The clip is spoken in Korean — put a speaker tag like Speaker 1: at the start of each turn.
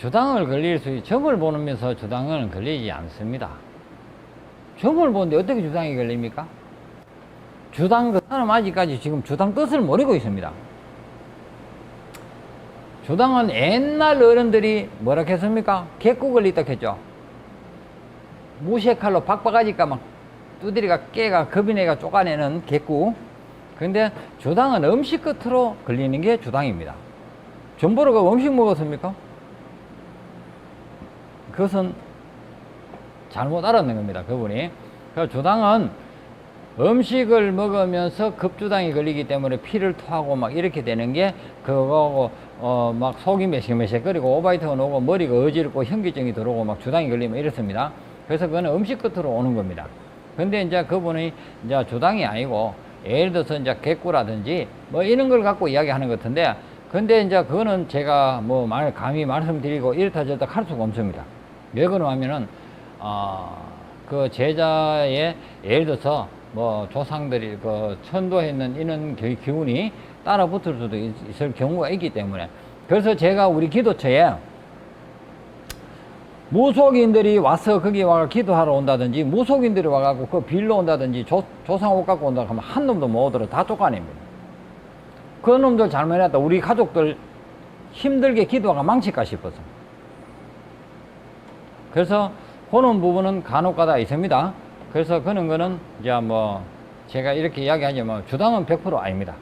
Speaker 1: 주당을 걸릴 수, 있- 점을 보면서 주당은 걸리지 않습니다. 점을 보는데 어떻게 주당이 걸립니까? 주당, 그 사람 아직까지 지금 주당 뜻을 모르고 있습니다. 주당은 옛날 어른들이 뭐라 했습니까? 개꾸 걸리다 했죠. 무쇠 칼로 박박하니까 막 두드리가 깨가 겁이 내가 쪼가내는 개꾸. 근데 주당은 음식 끝으로 걸리는 게 주당입니다. 전보로가 음식 먹었습니까? 그것은 잘못 알았는 겁니다. 그분이. 그 주당은 음식을 먹으면서 급주당이 걸리기 때문에 피를 토하고 막 이렇게 되는 게 그거고 어 막 속이 메식메식거리고 오바이트가 오고 머리가 어지럽고 현기증이 들어오고 막 주당이 걸리면 이렇습니다. 그래서 그거는 음식 끝으로 오는 겁니다. 근데 이제 그분이 이제 주당이 아니고 예를 들어서 이제 개꾸라든지 뭐 이런 걸 갖고 이야기하는 것 같은데 근데 이제 그거는 제가 뭐 말, 감히 말씀드리고 이렇다 저렇다 할 수가 없습니다. 왜 그러냐면은 어, 그 제자의 예를 들어서 뭐 조상들이 그 천도했는 이런 기- 기운이 따라 붙을 수도 있- 있을 경우가 있기 때문에. 그래서 제가 우리 기도처에 무속인들이 와서 거기 와가 기도하러 온다든지 무속인들이 와가지고 그 빌러 온다든지 조, 조상 옷 갖고 온다 하면 한 놈도 못 오더라. 다 쫓아냅니다. 그 놈들 잘못했다. 우리 가족들 힘들게 기도가 망칠까 싶어서 그래서 그런 부분은 간혹가다 있습니다. 그래서 그런 거는 이제 뭐 제가 이렇게 이야기하지만 주당은 100% 아닙니다.